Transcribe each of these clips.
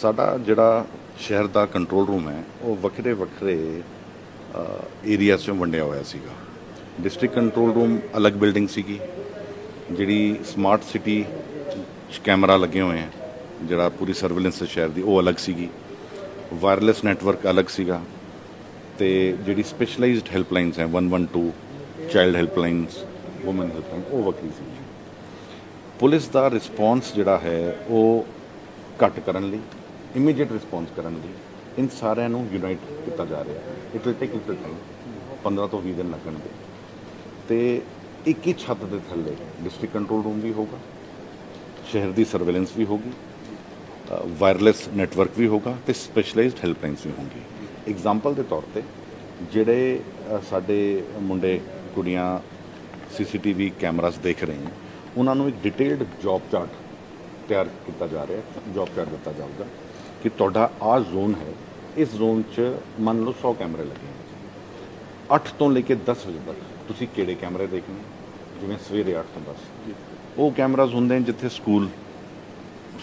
ਸਾਡਾ ਜਿਹੜਾ ਸ਼ਹਿਰ ਦਾ ਕੰਟਰੋਲ ਰੂਮ ਹੈ, ਉਹ ਵੱਖਰੇ ਵੱਖਰੇ ਏਰੀਆਜ਼ 'ਚੋਂ ਵੰਡਿਆ ਹੋਇਆ ਸੀਗਾ। ਡਿਸਟ੍ਰਿਕਟ ਕੰਟਰੋਲ ਰੂਮ ਅਲੱਗ ਬਿਲਡਿੰਗ ਸੀਗੀ, ਜਿਹੜੀ ਸਮਾਰਟ ਸਿਟੀ 'ਚ ਕੈਮਰਾ ਲੱਗੇ ਹੋਏ ਹੈ, ਜਿਹੜਾ ਪੂਰੀ ਸਰਵੇਲੈਂਸ ਸ਼ਹਿਰ ਦੀ, ਉਹ ਅਲੱਗ ਸੀਗੀ। ਵਾਇਰਲੈਸ ਨੈਟਵਰਕ ਅਲੱਗ ਸੀਗਾ ਤੇ ਜਿਹੜੀ ਸਪੈਸ਼ਲਾਈਜ਼ਡ ਹੈਲਪਲਾਈਨਸ ਹੈ 112 ਚਾਈਲਡ ਹੈਲਪਲਾਈਨਸ ਔਮਨ ਹੈਲਪਲਾਈਨ ਉਹ ਵੱਖਰੀ ਸੀ। ਪੁਲਿਸ ਦਾ ਰਿਸਪੌਂਸ ਜਿਹੜਾ ਹੈ, ਉਹ ਘੱਟ ਕਰਨ ਲਈ ਇਮੀਡੀਏਟ ਰਿਸਪੌਂਸ ਕਰਨ ਲਈ, ਇਨ ਸਾਰਿਆਂ ਨੂੰ ਯੂਨਾਈਟ ਕੀਤਾ ਜਾ ਰਿਹਾ। ਹੈ it will take little time 15 ਤੋਂ 20 ਦਿਨ ਲੱਗਣਗੇ। ਤੇ ਇੱਕ ਹੀ ਛੱਤ ਦੇ ਥੱਲੇ ਡਿਸਟ੍ਰਿਕਟ ਕੰਟਰੋਲ ਰੂਮ ਵੀ ਹੋਗਾ ਸ਼ਹਿਰ ਦੀ ਸਰਵੇਲੈਂਸ ਵੀ ਹੋਗੀ ਵਾਇਰਲੈਸ ਨੈਟਵਰਕ ਵੀ ਹੋਗਾ ਤੇ ਸਪੈਸ਼ਲਾਈਜ਼ਡ ਹੈਲਪਲਾਈਨਸ ਵੀ ਹੋਣਗੀ। ਐਗਜ਼ਾਮਪਲ ਦੇ ਤੌਰ ਤੇ ਜਿਹੜੇ ਸਾਡੇ ਮੁੰਡੇ, ਕੁੜੀਆਂ ਸੀਸੀਟੀਵੀ ਕੈਮਰਾਸ ਦੇਖ ਰਹੇ ਹਨ ਉਹਨਾਂ ਨੂੰ ਇੱਕ ਡਿਟੇਲਡ ਜੌਬ ਚਾਰਟ ਤਿਆਰ ਕੀਤਾ ਜਾ ਰਿਹਾ ਹੈ ਜੌਬ ਕਰ ਦਿੱਤਾ ਜਾਊਗਾ ਕਿ ਤੁਹਾਡਾ ਆਹ ਜ਼ੋਨ ਹੈ ਇਸ ਜ਼ੋਨ 'ਚ ਮੰਨ ਲਓ 100 ਕੈਮਰੇ ਲੱਗੇ ਨੇ। 8 ਤੋਂ ਲੈ ਕੇ 10 ਵਜੇ ਤੱਕ ਤੁਸੀਂ ਕਿਹੜੇ ਕੈਮਰੇ ਦੇਖਣੇ? ਜਿਵੇਂ ਸਵੇਰੇ 8 ਤੋਂ 10 ਉਹ ਕੈਮਰਾਜ਼ ਹੁੰਦੇ ਨੇ ਜਿੱਥੇ ਸਕੂਲ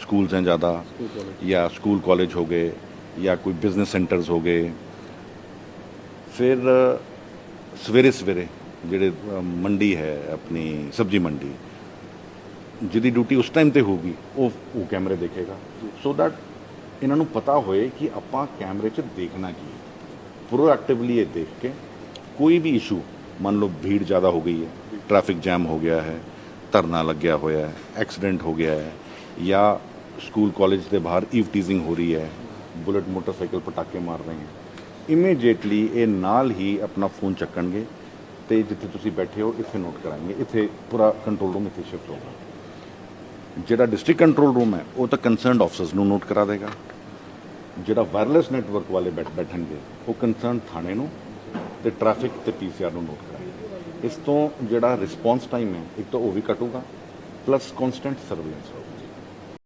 ਸਕੂਲਸ ਹੈ ਜ਼ਿਆਦਾ ਜਾਂ ਸਕੂਲ ਕਾਲਜ ਹੋ ਗਏ ਜਾਂ ਕੋਈ ਬਿਜ਼ਨਸ ਸੈਂਟਰਸ ਹੋ ਗਏ। ਫਿਰ ਸਵੇਰੇ ਸਵੇਰੇ ਜਿਹੜੇ ਮੰਡੀ ਹੈ ਆਪਣੀ ਸਬਜ਼ੀ ਮੰਡੀ ਜਿਹਦੀ ਡਿਊਟੀ ਉਸ ਟਾਈਮ ਤੇ ਹੋਊਗੀ ਉਹ ਉਹ ਕੈਮਰੇ ਦੇਖੇਗਾ। ਸੋ ਦੈਟ ਇਹਨਾਂ ਨੂੰ ਪਤਾ ਹੋਏ ਕਿ ਆਪਾਂ ਕੈਮਰੇ 'ਚ ਦੇਖਣਾ ਕੀ ਹੈ। ਪ੍ਰੋਐਕਟਿਵਲੀ ਇਹ ਦੇਖ ਕੇ ਕੋਈ ਵੀ ਇਸ਼ੂ ਮੰਨ ਲਓ ਭੀੜ ਜ਼ਿਆਦਾ ਹੋ ਗਈ ਹੈ ਟ੍ਰੈਫਿਕ ਜੈਮ ਹੋ ਗਿਆ ਹੈ ਧਰਨਾ ਲੱਗਿਆ ਹੋਇਆ ਹੈ ਐਕਸੀਡੈਂਟ ਹੋ ਗਿਆ ਹੈ ਜਾਂ ਸਕੂਲ ਕਾਲਜ ਦੇ ਬਾਹਰ ਈਵ ਟੀਜ਼ਿੰਗ ਹੋ ਰਹੀ ਹੈ ਬੁਲਟ ਮੋਟਰਸਾਈਕਲ ਪਟਾਕੇ ਮਾਰ ਰਹੇ ਹੈ। ਇਮੀਡੀਏਟਲੀ ਇਹ ਨਾਲ ਹੀ ਆਪਣਾ ਫੋਨ ਚੱਕਣਗੇ ਤੇ ਜਿੱਥੇ ਤੁਸੀਂ ਬੈਠੇ ਹੋ ਇੱਥੇ ਨੋਟ ਕਰਾਂਗੇ। ਇੱਥੇ ਪੂਰਾ ਕੰਟਰੋਲ ਰੂਮ ਇੱਥੇ ਸ਼ਿਫਟ ਹੋਗਾ ਜਿਹੜਾ ਡਿਸਟ੍ਰਿਕਟ ਕੰਟਰੋਲ ਰੂਮ ਹੈ, ਉਹ ਤਾਂ ਕੰਸਰਨਡ ਆਫਸਰਸ ਨੂੰ ਨੋਟ ਕਰਾ ਦੇਗਾ। ਜਿਹੜਾ ਵਾਇਰਲੈਸ ਨੈਟਵਰਕ ਵਾਲੇ ਬੈਠ ਬੈਠਣਗੇ, ਉਹ ਕੰਸਰਨ ਥਾਣੇ ਨੂੰ ਤੇ ਟ੍ਰੈਫਿਕ ਤੇ ਪੀਸੀਆਰ ਨੂੰ ਨੋਟ ਕਰਾਂਗੇ ਇਸ ਤੋਂ ਜਿਹੜਾ ਰਿਸਪੌਂਸ ਟਾਈਮ ਹੈ, ਇੱਕ ਤਾਂ ਉਹ ਵੀ ਘਟੂਗਾ ਪਲੱਸ ਕਨਸਟੈਂਟ ਸਰਵੇਲੈਂਸ ਹੋਊਗਾ